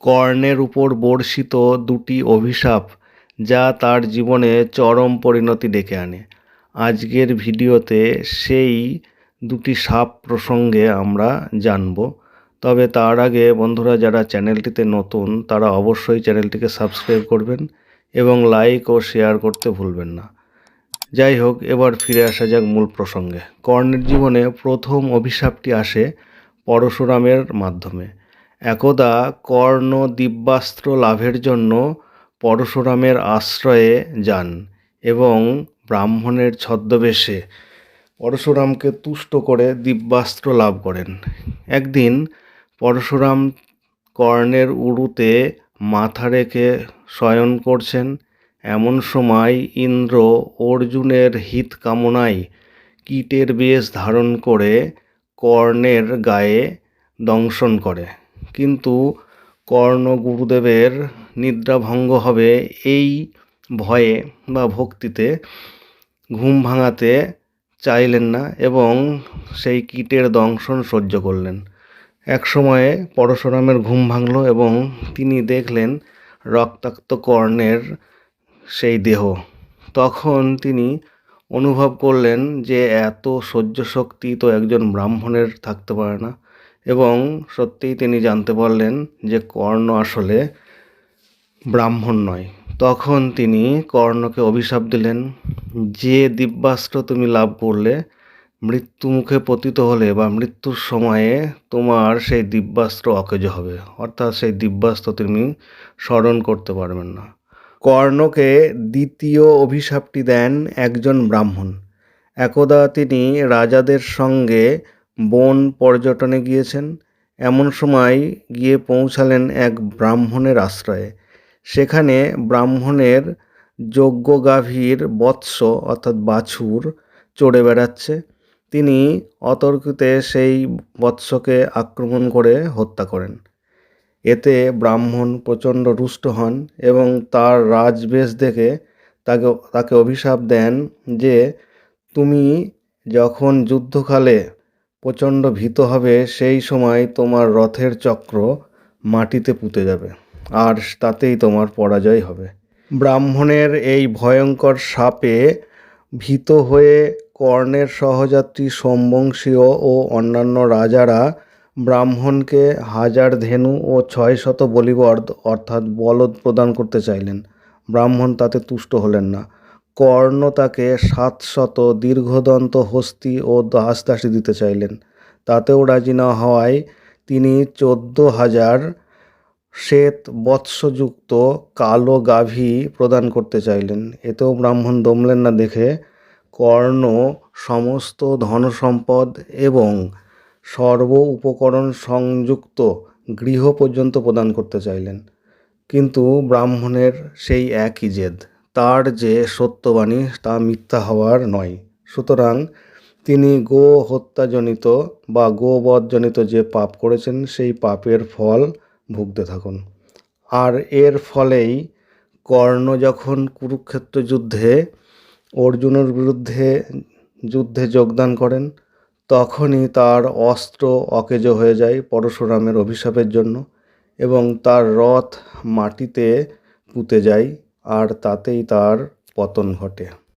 কর্ণের উপর বর্ষিত দুটি অভিশাপ যা তার জীবনে চরম পরিণতি ডেকে আনে। আজকের ভিডিওতে সেই দুটি সাপ প্রসঙ্গে আমরা জানব। তবে তার আগে বন্ধুরা, যারা চ্যানেলটিতে নতুন, তারা অবশ্যই চ্যানেলটিকে সাবস্ক্রাইব করবেন এবং লাইক ও শেয়ার করতে ভুলবেন না। যাই হোক, এবার ফিরে আসা যাক মূল প্রসঙ্গে। কর্ণের জীবনে প্রথম অভিশাপটি আসে পরশুরামের মাধ্যমে। একদা কর্ণ দিব্যাস্ত্র লাভের জন্য পরশুরামের আশ্রয়ে যান এবং ব্রাহ্মণের ছদ্মবেশে পরশুরামকে তুষ্ট করে দিব্যাস্ত্র লাভ করেন। একদিন পরশুরাম কর্ণের উড়ুতে মাথা রেখে শয়ন করছেন, এমন সময় ইন্দ্র অর্জুনের হিত কামনায় কীটের বেশ ধারণ করে কর্ণের গায়ে দংশন করে। কিন্তু কর্ণ গুরুদেবের নিদ্রাভঙ্গ হবে এই ভয়ে বা ভক্তিতে। ঘুম ভাঙাতে চাইলেন না এবং সেই কীটের দংশন সহ্য করলেন। এক সময়ে পরশুরামের ঘুম ভাঙল এবং তিনি দেখলেন রক্তাক্ত কর্ণের সেই দেহ। তখন তিনি অনুভব করলেন যে এত সহ্য শক্তি তো একজন ব্রাহ্মণের থাকতে পারে না। এবং সত্যিই তিনি জানতে পারলেন যে কর্ণ আসলে ব্রাহ্মণ নয়। তখন তিনি কর্ণকে অভিশাপ দিলেন, যে দিব্যাস্ত্র তুমি লাভ করলে, মৃত্যু মুখে পতিত হলে বা মৃত্যুর সময়ে তোমার সেই দিব্যাস্ত্র অকেজ হবে। অর্থাৎ সেই দিব্যাস্ত্র তুমি স্মরণ করতে পারবেন না। কর্ণকে দ্বিতীয় অভিশাপটি দেন একজন ব্রাহ্মণ। একদা তিনি রাজাদের সঙ্গে বন পর্যটনে গিয়েছেন। এমন সময় গিয়ে পৌঁছালেন এক ব্রাহ্মণের আশ্রয়ে। সেখানে ব্রাহ্মণের যোগ্য যজ্ঞগাভীর বৎস অর্থাৎ বাছুর চড়ে বেড়াচ্ছে। তিনি অতর্কিতে সেই বৎসকে আক্রমণ করে হত্যা করেন। এতে ব্রাহ্মণ প্রচণ্ড রুষ্ট হন এবং তার রাজবেশ দেখে তাকে তাকে অভিশাপ দেন যে, তুমি যখন যুদ্ধকালে প্রচণ্ড ভীত হবে, সেই সময় তোমার রথের চক্র মাটিতে পুঁতে যাবে, আর তাতেই তোমার পরাজয় হবে। ব্রাহ্মণের এই ভয়ঙ্কর সাপে ভীত হয়ে কর্ণের সহযাত্রী সোমবংশীয় ও অন্যান্য রাজারা ব্রাহ্মণকে হাজার ধেনু ও ছয় শত বলিবর অর্থাৎ বলদ প্রদান করতে চাইলেন। ব্রাহ্মণ তাতে তুষ্ট হলেন না। কর্ণ তাকে সাতশত দীর্ঘদন্ত হস্তি ও দাস দাসী দিতে চাইলেন। তাতেও রাজি না হওয়ায় তিনি চোদ্দ হাজার শ্বেত বৎসযুক্ত কালো গাভী প্রদান করতে চাইলেন। এতেও ব্রাহ্মণ দমলেন না দেখে কর্ণ সমস্ত ধনসম্পদ এবং সর্ব উপকরণ সংযুক্ত গৃহ পর্যন্ত প্রদান করতে চাইলেন। কিন্তু ব্রাহ্মণের সেই একই জেদ। তার যে সত্যবাণী তা মিথ্যা হওয়ার নয়। সুতরাং তিনি গো হত্যাজনিত বা গোবধজনিত যে পাপ করেছেন, সেই পাপের ফল ভুগতে থাকুন। আর এর ফলেই কর্ণ যখন কুরুক্ষেত্র যুদ্ধে, অর্জুনের বিরুদ্ধে যুদ্ধে যোগদান করেন, তখনই তার অস্ত্র অকেজ হয়ে যায় পরশুরামের অভিশাপের জন্য এবং তার রথ মাটিতে পুঁতে যায়। আর তাতেই তার পতন ঘটে।